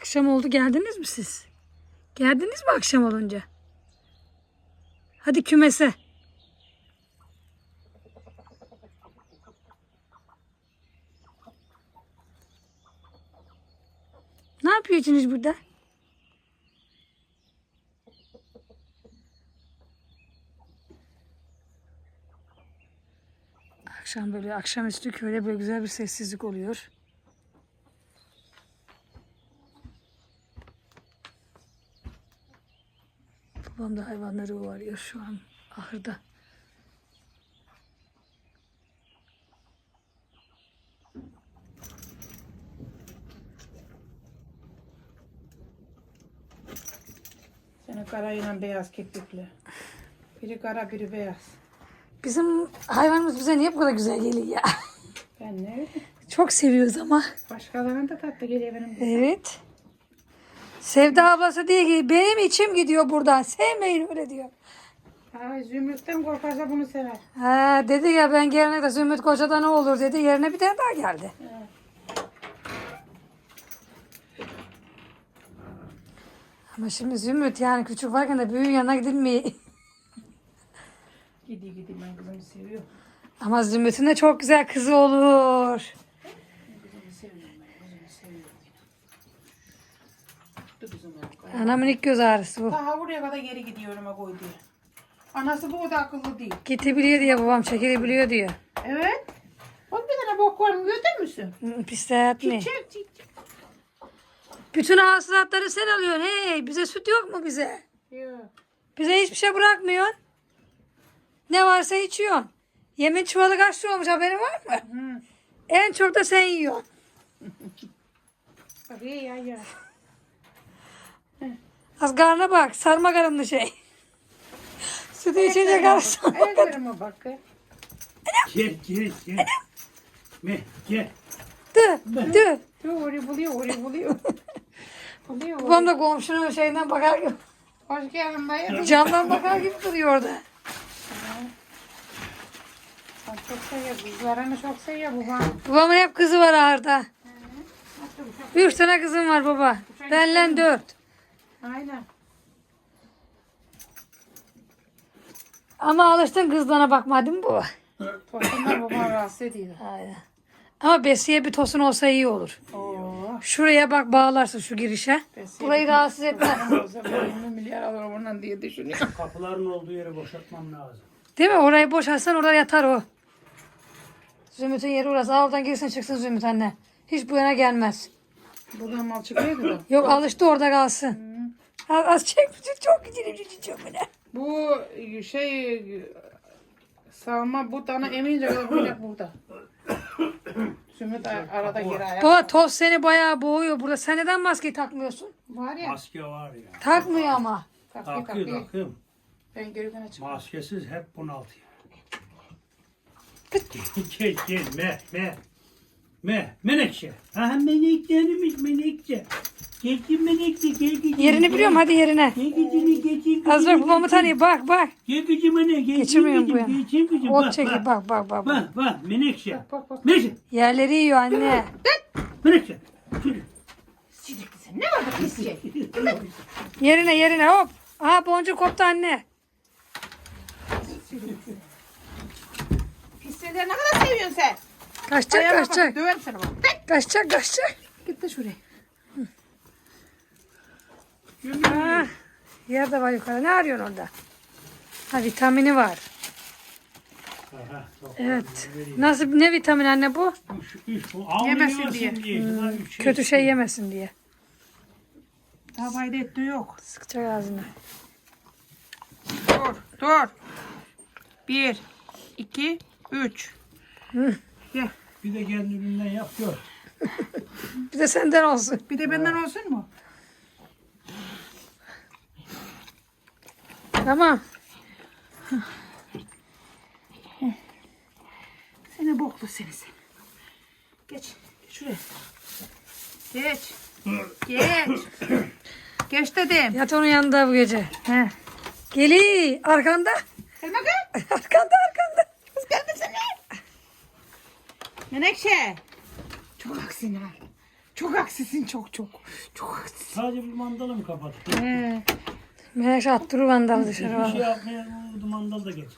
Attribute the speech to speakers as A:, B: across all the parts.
A: Akşam oldu geldiniz mi siz? Geldiniz mi akşam olunca? Hadi kümese. Ne yapıyorsunuz burada? Akşam böyle akşamüstü köyde böyle güzel bir sessizlik oluyor. Babam da hayvanları varıyor şu an ahırda.
B: Senin karayla beyaz kirpikli. Biri kara biri beyaz.
A: Bizim hayvanımız bize niye bu kadar güzel geliyor ya?
B: Ben ne?
A: Çok seviyoruz ama.
B: Başkalarının da tatlı geliyor benim.
A: Evet. Sevda ablası diyor ki benim içim gidiyor buradan. Sevmeyin öyle diyor.
B: Ay Zümrüt'ten korkarsa bunu sever.
A: Ha, dedi ya ben gelene de Zümrüt Koca'da ne olur dedi. Yerine bir tane daha geldi. Ama şimdi Zümrüt yani küçük varken de büyüğün yanına gidilmiyor.
B: Gidi gidi ben kızımı seviyorum.
A: Ama Zümrüt'ün de çok güzel kızı olur.
B: Kızımı seviyorum ben. Kızımı seviyorum. Dur kızım benim.
A: Anamın ilk göz ağrısı bu.
B: Daha buraya kadar geri gidiyorum ha koy diye. Anası bu o da akıllı değil.
A: Gidebiliyor diye babam çekilebiliyor diyor.
B: Evet. Bak bir tane bok var mı gördün müsün?
A: Pis hayat ne?
B: Çek çek çek.
A: Bütün hasılatları sen alıyorsun. Hey bize süt yok mu bize?
B: Yok.
A: Bize hiçbir şey bırakmıyorsun. Ne varsa içiyorsun. Yemin çuvalı kaç lira olmuş haberin var mı?
B: Hı.
A: En çok da sen yiyorsun.
B: Bak iyi ya ya.
A: Az karnına bak. Sarma karınlı şey. Sütü içince karnı sarma karın.
B: Ayaklarıma bak. be.
C: Gel gel gel. Me gel.
A: Dı, dı.
B: Diyor orayı buluyor orayı buluyor. buluyor
A: Babam da komşunun şeyinden bakar gibi.
B: Hoş geldin dayı.
A: Camdan bakar gibi duruyor orada.
B: Bak çok seviyor. Kızlarını çok seviyor babam.
A: Babamın hep kızı var ağırda. Üç tane kızım var baba. Benle dört.
B: Aynen.
A: Ama alıştın kızlarına bakma değil mi baba?
B: Tosunlar babam rahatsız ediyor.
A: Aynen. Ama besiye bir tosun olsa iyi olur.
B: Oo.
A: Şuraya bak bağlarsın şu girişe.
B: Besiye
A: Burayı rahatsız etmez.
B: Olsa ben 20 milyar alırım ondan diye düşünüyorum.
C: Kapıların olduğu yeri boşaltmam lazım.
A: Değil mi? Orayı boşaltsan orada yatar o. Zümrüt'ün yeri orası. Al oradan girsin çıksın Zümrüt anne. Hiç bu yana gelmez.
B: Buradan mal çıkıyordu da.
A: Yok alıştı orada kalsın. Az, çek. Çok gidelim. Çok ne?
B: Bu şey salma bu tane emince böyle burada. Sümit ar- arada geri ayak.
A: Baba toz seni bayağı boğuyor burada. Sen neden maskeyi takmıyorsun?
B: Var ya.
C: Maske var ya.
A: Takmıyor ama.
B: Takıyor
C: Takıyor
B: takıyor.
C: takıyorum.
B: Ben geri güne çıktım.
C: Maskesiz hep bunaltıyor. gel gel me me. Me menekşe. Aha meneklerimiz menekşe. Gel menekşe gel gel.
A: Yerini biliyorum hadi yerine.
C: Gel gel.
A: Az bak babamı tanıyor. Bak bak.
C: Anne gel.
A: Geçirmiyorum bu yana.
C: Geçir kızım.
A: Ot
C: Bak
A: çekil
C: bak.
A: bak bak bak. bak.
C: Bak bak menekşe.
B: Bak bak.
C: Menekşe.
A: Yerleri yiyor anne.
C: Menekşe. Şöyle.
B: Sidik sen ne var da pis şey?
A: Yerine yerine hop. Aha boncuk koptu anne.
B: Pis şeyleri ne kadar seviyorsun sen?
A: Kaçacak
B: Ayağına bak,
A: kaçacak.
B: Döverim seni bak.
A: Kaçacak kaçacak.
B: Git de şuraya.
A: Ha, yer de var yukarıda. Ne arıyorsun orada? Ha vitamini var.
C: Aha, çok
A: Evet. Nasıl ne vitamin anne bu?
C: Üç, üç, bu
B: Yemesin
C: yemesin
B: diye.
C: Şunlar üç
A: Kötü şey yemesin diye.
B: Daha fayda ettiği yok.
A: Sıkacak ağzına.
B: Dur, dur. Bir, iki, üç. Gel.
C: Bir de kendiliğinden yap gör.
A: Bir de senden olsun.
B: Bir de benden olsun mu?
A: Tamam.
B: Seni boklu seni sen. Geç. Geç şuraya. Geç. Geç. Geç dedim.
A: Yat onun yanında bu gece.
B: He.
A: Geli arkanda.
B: Gel bakayım.
A: arkanda arkanda.
B: Kız gelmesene. Menekşe. Çok aksine. Çok aksisin çok çok. Çok aksisin.
C: Sadece bir mandalı mı kapattı?
B: He.
A: Menekşe attırır vandalı dışarı
C: Bir şey
A: valla.
C: yapmaya vurdu mandal da geç.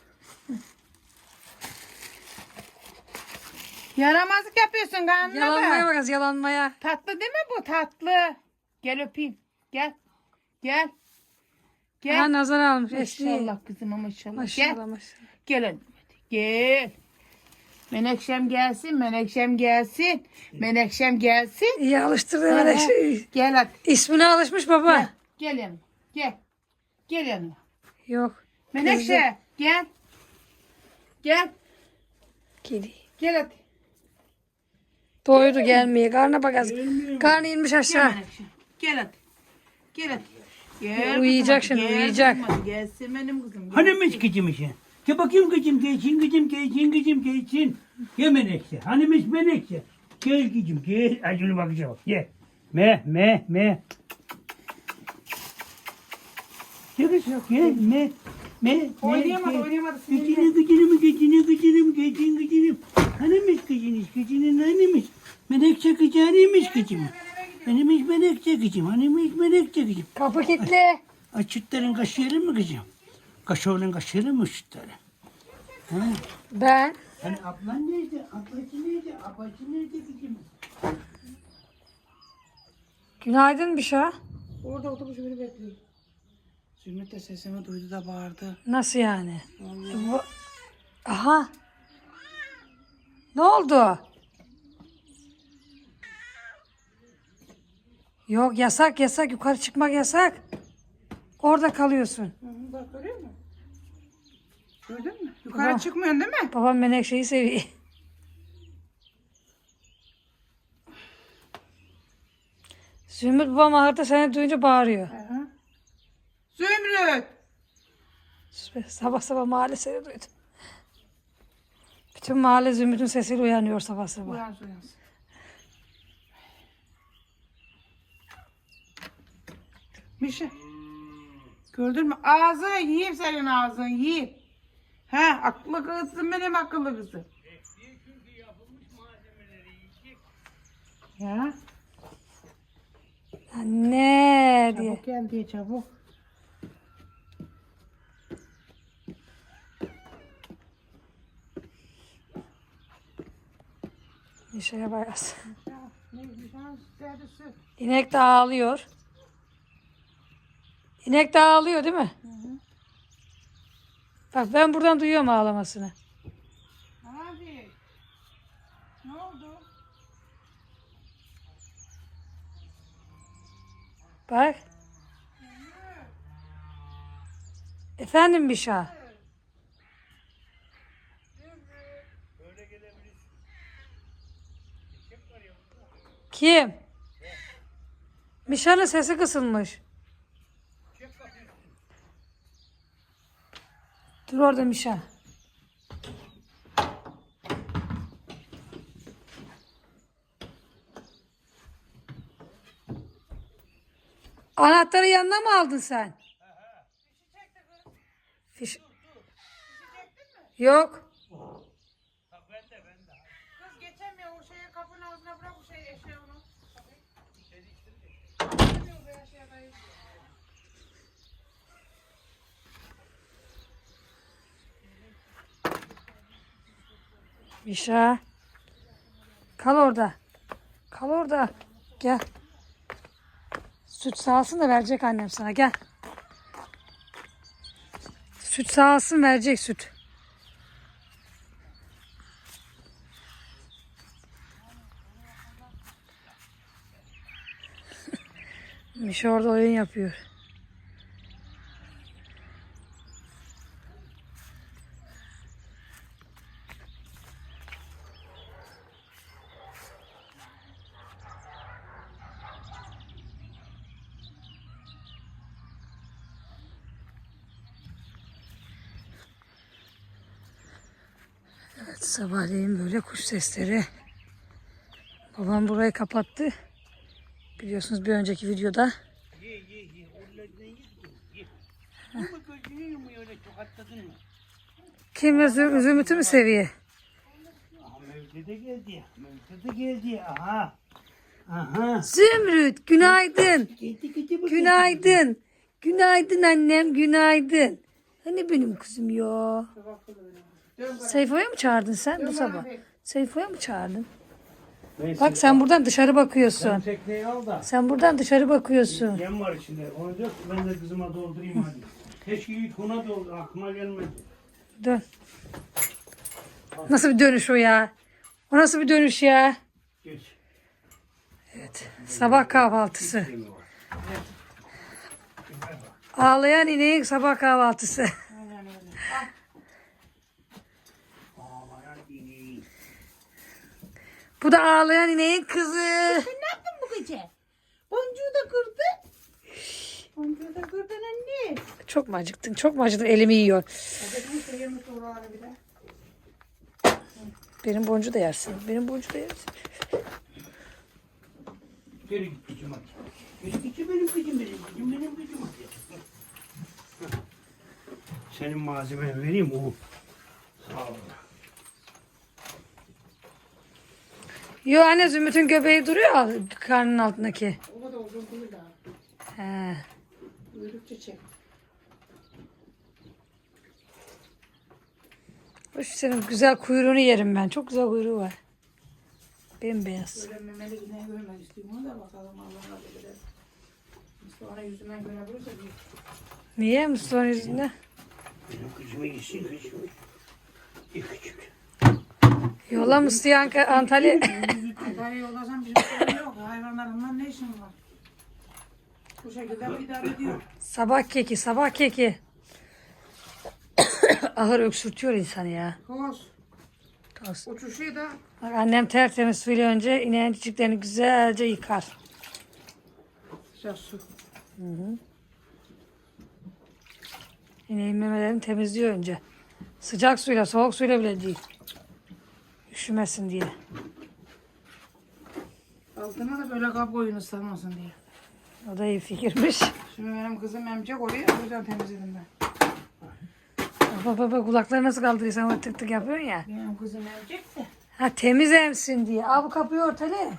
B: Yaramazlık yapıyorsun kanına
A: Yalanmaya
B: bak.
A: bakacağız yalanmaya.
B: Tatlı değil mi bu? Tatlı. Gel öpeyim. Gel. Gel. Gel.
A: Ha nazar almış. Eski.
B: Maşallah kızım ama maşallah.
A: Maşallah
B: Gel.
A: maşallah.
B: Gel hadi. Gel. Menekşem gelsin, menekşem gelsin. Menekşem gelsin.
A: İyi alıştırdı Menekşe.
B: Gel hadi.
A: İsmine alışmış baba.
B: Gel. Gel yanıma. Gel. Gel yanıma.
A: Yok.
B: Menekşe gel. Gel.
A: Kedi.
B: Gel hadi.
A: Doydu gelmeye. Karnına.
C: Gelmiyor mu?
A: Karnı inmiş
B: Gel
A: aşağı.
B: Menekşe. Gel hadi. Gel hadi. Gel
A: Uyuyacak
B: kızım hadi,
A: şimdi,
B: gel
A: uyuyacak.
B: kızım hadi, Gelsin benim kızım. gelsin.
C: Hanimiş kıcımış ya? Gel bakayım kıcım geçin kıcım geçin kıcım geçin. Gel menekşe. Hanimiş menekşe. Gel kıcım gel. Ay şunu bakacağım. Gel. Me me me. Gel kızım gel me. Me,
B: Oynayamadı, oynayamadı.
C: Gıcını gıcını gıcını gıcını gıcını gıcını. Hanimiş gıcını gıcını hanimiş. Menekşe gıcı hanimiş kıcım. Hanimiş menekşe kıcım. Hanimiş menekşe kıcım.
A: Kapı kilitli.
C: Açıtların kaşıyalım mı kızım? Kaşoğlan kaşıyalım mı açıtları? Ha?
A: Ben.
C: Hani ablan nerede? Ablacı nerede? Abacı nerede kızım?
A: Günaydın Bişa.
B: Orada otobüs beni bekliyor. Zümrüt de sesimi duydu da bağırdı.
A: Nasıl yani? Bu... Aha. Ne oldu? Yok yasak yasak yukarı çıkmak yasak. Orada kalıyorsun.
B: Hı hı, bak görüyor musun? Gördün mü? Yukarı
A: Tamam.
B: çıkmıyorsun değil mi?
A: Babam Menekşe'yi seviyor. Zümrüt babam ahırda seni duyunca bağırıyor.
B: Hı hı. Zümrüt!
A: Sabah sabah mahalle seni duydu. Bütün mahalle Zümrüt'ün sesiyle uyanıyor sabah sabah.
B: Uyansın uyansın. Mişe. Gördün mü? Ağzını yiyeyim senin ağzını yiyeyim. He akıllı kızım benim akıllı kızım. Ya
A: Anne diye.
B: çabuk gel diye çabuk.
A: Bir şeye bayaz. İnek de ağlıyor. İnek de ağlıyor değil mi? Bak ben buradan duyuyorum ağlamasını.
B: Abi. Ne oldu?
A: Bak. Efendim Bişa. Kim? Mişa'nın sesi kısılmış. Dur orada Mişa. Anahtarı yanına mı aldın sen? Fiş... Yok.
B: Kız geçemiyor o şeyi kapının ağzına bırak o şeyi eşeği onu.
A: Mişa. Kal orada. Kal orada. Gel. Süt sağsın da verecek annem sana. Gel. Süt sağsın verecek süt. Mişa orada oyun yapıyor. Sabahleyin böyle kuş sesleri. Babam burayı kapattı. Biliyorsunuz bir önceki videoda. Kim üzüm, üzümütü mü seviyor?
C: Aha geldi. Mevlüt'e de geldi. Aha. Aha.
A: Zümrüt günaydın.
C: Gitti gitti bu.
A: Günaydın. Günaydın annem günaydın. Hani benim kızım ya. Seyfo'ya mı çağırdın sen bu sabah? Seyfo'ya mı çağırdın?
C: Neyse,
A: Bak sen buradan dışarı
C: Sen
A: bakıyorsun.
C: tekneyi al da.
A: Sen buradan dışarı bakıyorsun.
C: Yem var içinde. Onu dök ben de kızıma doldurayım hadi. Keşke ilk ona doldur. Aklıma gelmedi.
A: Dön. Nasıl bir dönüş o ya? O nasıl bir dönüş ya?
C: Geç.
A: Sabah kahvaltısı.
C: Yemi var.
A: Ağlayan ineğin sabah kahvaltısı.
B: Aynen öyle.
C: Ağlayan
A: Bu da ağlayan ineğin kızı.
B: Ne yaptın bu gece? Boncuğu da kırdın. Boncuğu da kırdın anne.
A: Çok mu acıktın? Çok mu acıktın? Elimi yiyor. Benim boncu da yersin. Benim boncu da yersin.
C: Geri git kızım hadi. Geri git benim kızım benim kızım benim kızım hadi. Hah. Senin malzemeni vereyim o. Sağ ol.
A: Yo anne Zümrüt'ün göbeği duruyor al- karnının altındaki.
B: O da uzun değil daha.
A: He.
B: Büyüdükçe çek.
A: Hoş senin güzel kuyruğunu yerim ben. Çok güzel kuyruğu var. Bembeyaz.
B: Böyle memeli yine görmek istiyorum. Onu da bakalım Allah razı olsun. Sonra yüzünden görebilirse bir
A: Niye Mustafa'nın yüzünde?
C: Benim kızımı yesin kızım. İyi küçük.
A: Yola Mustafa Anka- Antalya.
B: Antalya'ya yollasam bir şey yok. Hayvanlarımdan ne işim var? Bu şekilde idare ediyor.
A: sabah keki, sabah keki. Ahır öksürtüyor insanı ya.
B: Koz.
A: Toz.
B: Uçuşu da
A: Bak annem tertemiz suyla önce ineğin çiçeklerini güzelce yıkar.
B: sıcak su.
A: İneğin memelerini temizliyor önce. Sıcak suyla, soğuk suyla bile değil. Üşümesin diye.
B: Altına da böyle kap koyun ıslanmasın diye.
A: O da iyi fikirmiş.
B: Şimdi benim kızım emecek orayı o yüzden temizledim ben.
A: Baba baba kulakları nasıl kaldırıyor sen öyle tık tık yapıyorsun ya.
B: Benim kızım emecek de.
A: Ha temiz emsin diye. Aa bu kapıyı örtele.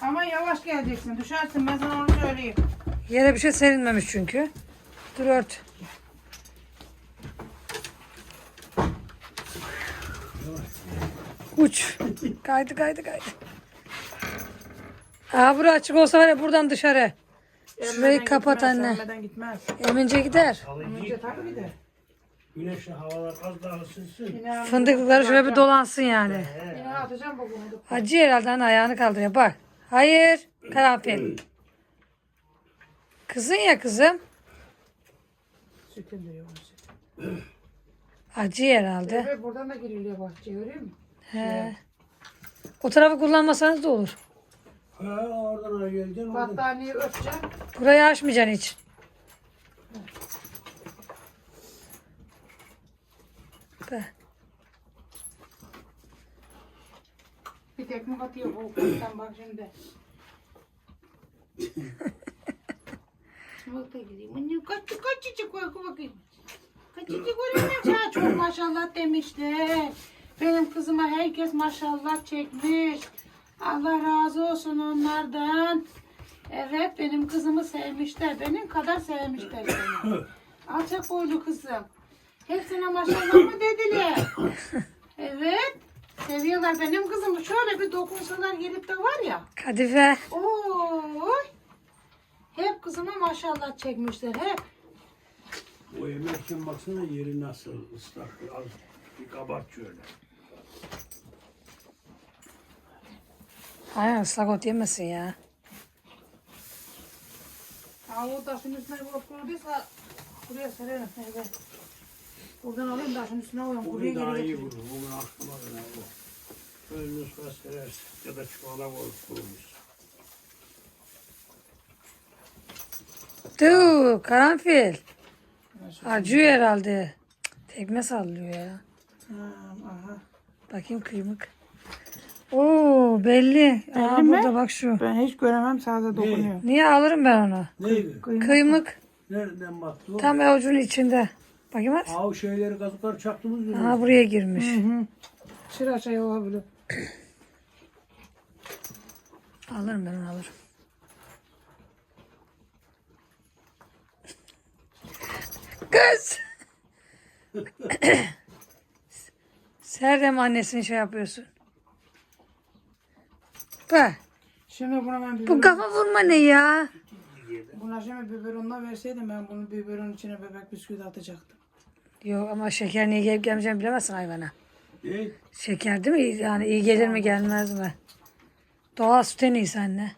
B: Ama yavaş geleceksin. Düşersin ben sana onu söyleyeyim.
A: Yere bir şey serilmemiş çünkü. Dur ört. Uç. Kaydı kaydı kaydı. Aa bura açık olsa var ya buradan dışarı. Şurayı kapat
B: gitmez,
A: anne.
B: gitmez.
A: Emince gider.
B: Önce tabii bir de.
C: Güneşli havalar az daha ısınsın.
B: Yine
A: Fındıklıkları şöyle bir dolansın yani.
B: Yine atacağım bu bunu.
A: Acı herhalde hani ayağını kaldırıyor. Bak. Hayır. Karanfil. Kızın ya kızım.
B: Sütün diyor onu süt.
A: Acı herhalde.
B: Ve buradan da giriliyor bahçeye görüyor musun?
A: He. O tarafı kullanmasanız da olur.
C: Ha oradan oraya geleceksin oradan.
B: Battaniyeyi örteceğim.
A: Burayı açmayacaksın hiç. Be.
B: Bir tekme atıyor bu ufaktan bak şimdi. Bak da gideyim. Kaç kaç çiçek Oku bakayım. Var anne? Ya çok maşallah demişler. Benim kızıma herkes maşallah çekmiş. Allah razı olsun onlardan. Evet benim kızımı sevmişler. Benim kadar sevmişler seni. Alçak boylu kızım. Hepsine maşallah mı dediler? Evet. Seviyorlar benim kızımı. Şöyle bir dokunsalar gelip de var ya.
A: Kadife.
B: Oy. Hep kızıma maşallah çekmişler. Hep.
C: O yemerken baksana yeri nasıl ıslak. Az bir kabart şöyle.
A: Aynen ıslak ot yemesin ya.
B: Ha o taşın üstüne vurup kuruduysa buraya sererim. Evet. Buradan alayım taşın üstüne koyayım. Buraya
C: Bugün daha
B: geri
C: iyi
B: getireyim.
C: vurur. Bugün aklıma gelen bu. Böyle nuska serersin ya da çuvala koyup kurumuş.
A: Dur karanfil. Acıyor herhalde. Tekme sallıyor ya.
B: Ha, aha.
A: Bakayım kıymık. Oo belli. Aa,
B: mi?
A: burada bak şu.
B: Ben hiç göremem sadece dokunuyor.
A: Niye alırım ben onu?
C: Neydi?
A: Kıymık.
C: Nereden baktı o?
A: Tam avucunun içinde. Bakayım az.
C: Aa o şeyleri kazıklar çaktınız mı?
A: Aha buraya girmiş.
B: Hı hı. Çıra şey olabilir.
A: Alırım ben onu alırım. Kız. Mi annesini şey yapıyorsun? Bak.
B: Şimdi buna ben
A: Bu
B: biberon,
A: kafa vurma ne ya?
B: buna şimdi biberonla verseydim ben bunu biberon içine bebek bisküvi atacaktım.
A: Yok ama şeker niye gelip gelmeyeceğini bilemezsin hayvana.
C: Ne?
A: Şeker değil mi? Yani iyi gelir mi gelmez mi? Doğal süt en iyisi anne.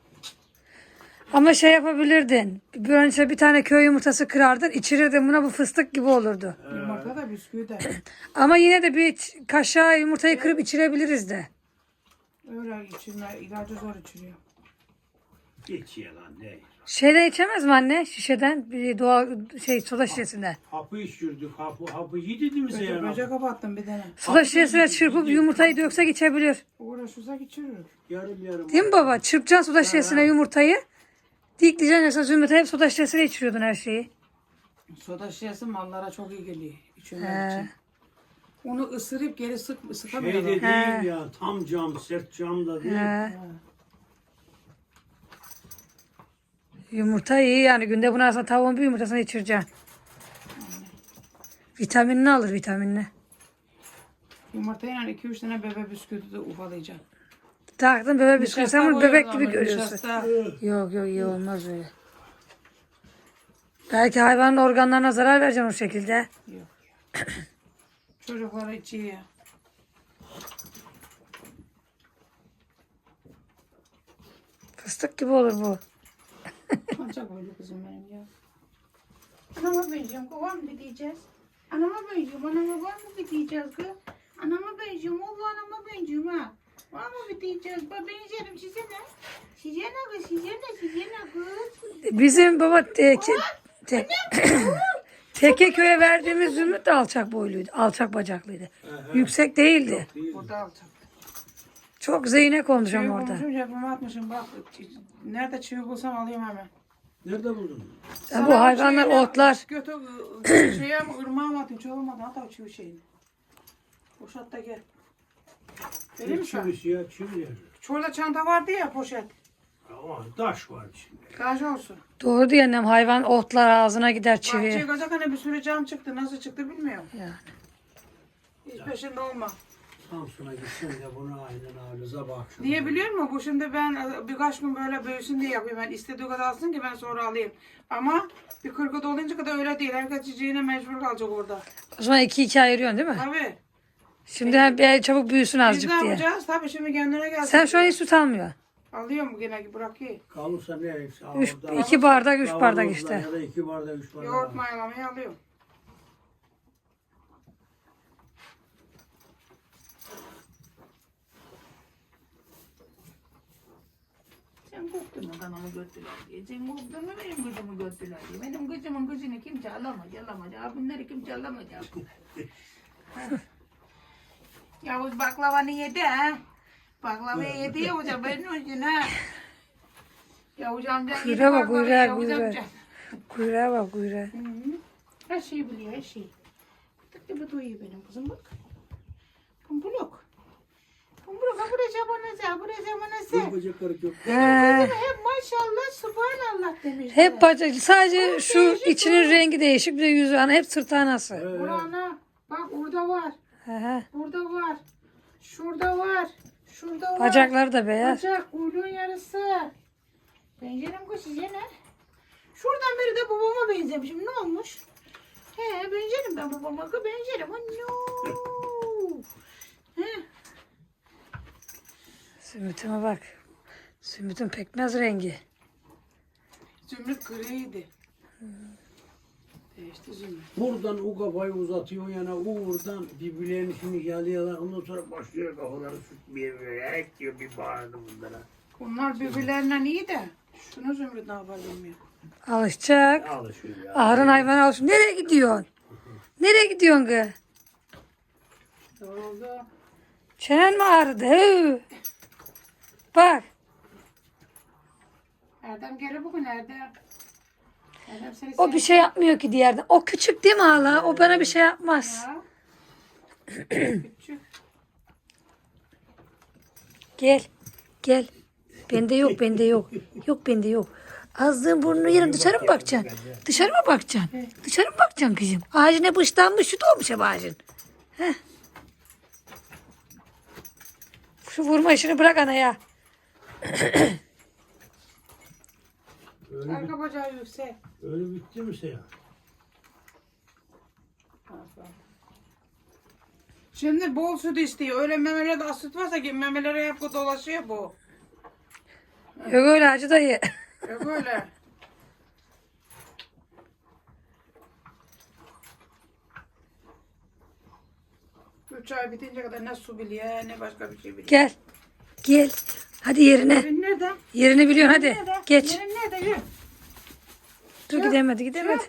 A: Ama şey yapabilirdin. Bir önce bir tane köy yumurtası kırardın. içirirdin buna bu fıstık gibi olurdu.
B: Yumurta da bisküvi de.
A: Ama yine de bir kaşığa yumurtayı kırıp içirebiliriz de.
B: Öyle içilme, ilacı zor içiliyor.
C: Geç yalan ne?
A: Şeyden içemez mi anne? Şişeden bir doğal şey soda şişesinden.
C: Hapı içirdik. Hapı, hapı yedirdiğimiz
B: Böcek,
C: yani.
B: böcek kapattım bir tane.
A: Soda şişesine çırpıp yumurtayı döksek içebilir.
B: Uğraşırsak içirir.
C: Yarım yarım.
A: Değil mi baba? Çırpacaksın soda şişesine yumurtayı. Dikleyeceksin esas yumurtayı hep soda şişesine içiriyordun her şeyi.
B: Soda şişesi mallara çok iyi geliyor. İçenler
A: He.
B: için. Onu ısırıp geri sık
C: Şey
B: sıkamıyorlar.
C: de değil ya. Tam cam, sert cam da değil.
A: He. Yumurta iyi yani günde bunu aslında tavuğun bir yumurtasını içireceksin. Vitaminini alır vitaminini.
B: Yumurtayla 2-3 tane bebe bisküvi de ufalayacaksın.
A: Taktın bebek bisküvi sen bunu bebek gibi
B: ama
A: görüyorsun. Yok yok iyi olmaz öyle. Belki hayvanın organlarına zarar vereceksin o şekilde.
B: Yok. Çocuklara içiyor.
A: Fıstık gibi olur bu.
B: Kaçak öyle kızım benim ya. Anama benziyorum. Kovan mı diyeceğiz? Anama benziyorum. Anama var mı diyeceğiz kız? Anama benziyorum. Allah anama benziyorum ha. Var mı diyeceğiz? Ben benzerim size ne? Size ne kız? Size ne? Size ne kız?
A: Bizim baba e, ke- te- Tekeköy'e verdiğimiz zümrüt de alçak boyluydu. Alçak bacaklıydı. Yüksek değildi.
B: O da alacak.
A: Çok olmuş
B: Çivi
A: ama orada.
B: bulmuşum cebime atmışım. Bak nerede çivi bulsam alayım hemen.
C: Nerede buldun?
A: Ya bu hayvanlar otlar.
B: Götü şeye mi ırmağa mı atayım? Çoğulmadan at o çivi şeyini. Boşalt da gel. Vereyim mi sana?
C: çivisi ya? Çivi?
B: Şurada çanta vardı ya poşet.
C: Ama taş var içinde.
B: Kaç olsun.
A: Doğru diyor annem hayvan otlar ağzına gider
B: Bahçeye
A: çivi.
B: kazak hani bir sürü cam çıktı. Nasıl çıktı bilmiyorum.
A: Yani.
B: Hiç peşinde olma.
C: Samsun'a gitsin de bunu aynen sabah akşam.
B: Niye biliyor musun? Bu şimdi ben e, birkaç gün böyle büyüsün diye yapayım. Ben istediği kadar alsın ki ben sonra alayım. Ama bir kırkı dolunca kadar öyle değil. Herkes çiçeğine mecbur kalacak orada.
A: O zaman iki iki ayırıyorsun değil mi?
B: Tabii.
A: Şimdi hem bir çabuk büyüsün
B: Biz
A: azıcık
B: ne
A: diye.
B: yapacağız? Tabii şimdi kendine gelsin.
A: Sen şu an hiç süt almıyor.
B: Alıyorum gene bırakayım.
C: Kalırsa ne?
A: Üç,
C: Orada-
A: iki bardak, üç bardak işte.
C: Ya da iki bardak, üç bardak.
B: Yoğurt mayalamayı alıyorum. Sen korktun mu kanamı götüler diye. Sen korktun mu benim kızımı götüler diye. Benim kızımın kızını kimse alamaz, alamaz. Abimleri kimse alamaz. Yavuz baklavanı yedi ha. Baklavayı yedi Yavuz benim için ha. Yavuz amca yedi
A: Kuyruğa bak,
B: baklavayı
A: kuyruğa,
B: Yavuz
A: kuyruğa.
B: amca.
A: Kuyruğa bak kuyruğa.
B: Hı hı. Her şeyi biliyor, her şeyi. Tık gibi duyuyor benim kızım bak. Pumbuluk. Pumbuluk ha buraya zamanıza, buraya zamanıza.
C: Bir bacak karık yok.
A: He.
B: Hep maşallah, subhanallah demişler.
A: Hep bacak sadece şu içinin rengi değişik bir de yüzü ana hep sırtanası.
B: Burana, bak orada var,
A: He
B: burada var, şurada var, şurada var.
A: Bacakları da beyaz.
B: Bacak, kuyruğun yarısı. Benzerim kız size ne? Şuradan beri de babama benzemişim. Ne olmuş? He benzerim ben babama. Benzerim. Ano. He.
A: Sümütüme bak. Sümütün pekmez rengi.
B: Zümrüt griydi. Zümrüt.
C: Buradan o kafayı uzatıyor yana oradan birbirlerini şimdi yalıyorlar. Ondan sonra başlıyor kafaları sütmeye böyle. Ek diyor bir bağırdı bunlara.
B: Bunlar birbirlerinden iyi de. Şunu zümrüt ne yapar bilmiyorum.
A: Alışacak.
C: Alışıyor ya.
A: Ahırın hayvanı alışıyor. Nereye gidiyorsun? Nereye gidiyorsun kız?
B: Yoruldu.
A: Çenen mi ağrıdı? Hı. Bak.
B: Erdem geri bugün Erdem.
A: O bir şey yapmıyor ki diğerden. O küçük değil mi hala? O bana bir şey yapmaz.
B: Ya. Küçük.
A: Gel. Gel. Bende yok, bende yok. Yok bende yok. Ağzın burnunu yerim dışarı mı bakacaksın? Dışarı mı bakacaksın? Dışarı mı bakacaksın kızım? Ağacın hep ışlanmış, şu olmuş hep ağacın. Heh. Şu vurma işini bırak ana ya.
B: Arka bacağı yüksek.
C: Öyle bitti mi şey?
B: Şimdi bol süt istiyor. Öyle memelerde az süt varsa ki memelere hep bu dolaşıyor bu.
A: Yok öyle hacı dayı.
B: E böyle. Üç ay bitince kadar ne su biliyor ne başka bir şey biliyor.
A: Gel. Gel. Hadi yerine.
B: Yerin nerede?
A: Yerini biliyorsun hadi.
B: Nerede?
A: Geç.
B: Yerin nerede? Yürü.
A: Dur gidemedi gidemedi.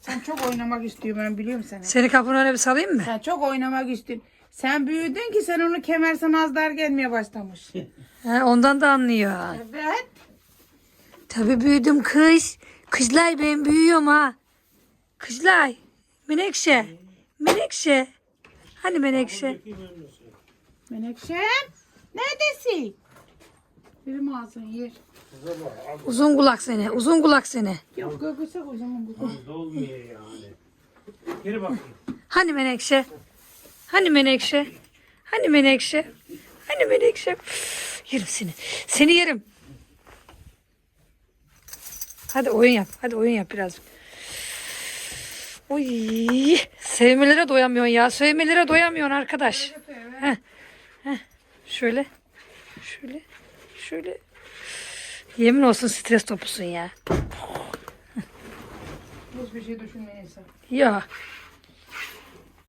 B: Sen çok oynamak istiyorsun ben biliyorum seni.
A: Seni kapının önüne bir salayım mı?
B: Sen çok oynamak istiyorsun. Sen büyüdün ki sen onu kemersen az dar gelmeye başlamış.
A: He, ondan da anlıyor.
B: evet.
A: Tabii büyüdüm kız. Kızlay ben büyüyorum ha. Kızlay. Menekşe. Menekşe. Hani Menekşe?
B: Menekşem. Neredesin? Benim ağzını yer.
A: Uzun kulak seni. Uzun kulak seni.
B: Yok göküsek o zaman bu.
C: Olmuyor yani. Geri bakayım.
A: Hani Menekşe? Hani Menekşe? Hani Menekşe? Hani Menekşe? Üf, yerim seni. Seni yerim. Hadi oyun yap. Hadi oyun yap biraz. Oy, sevmelere doyamıyorsun ya. Sevmelere doyamıyorsun arkadaş. Heh, heh. Şöyle. Şöyle. Şöyle. Yemin olsun stres topusun ya.
B: Hiçbir şey düşünmeyin sen.
A: Ya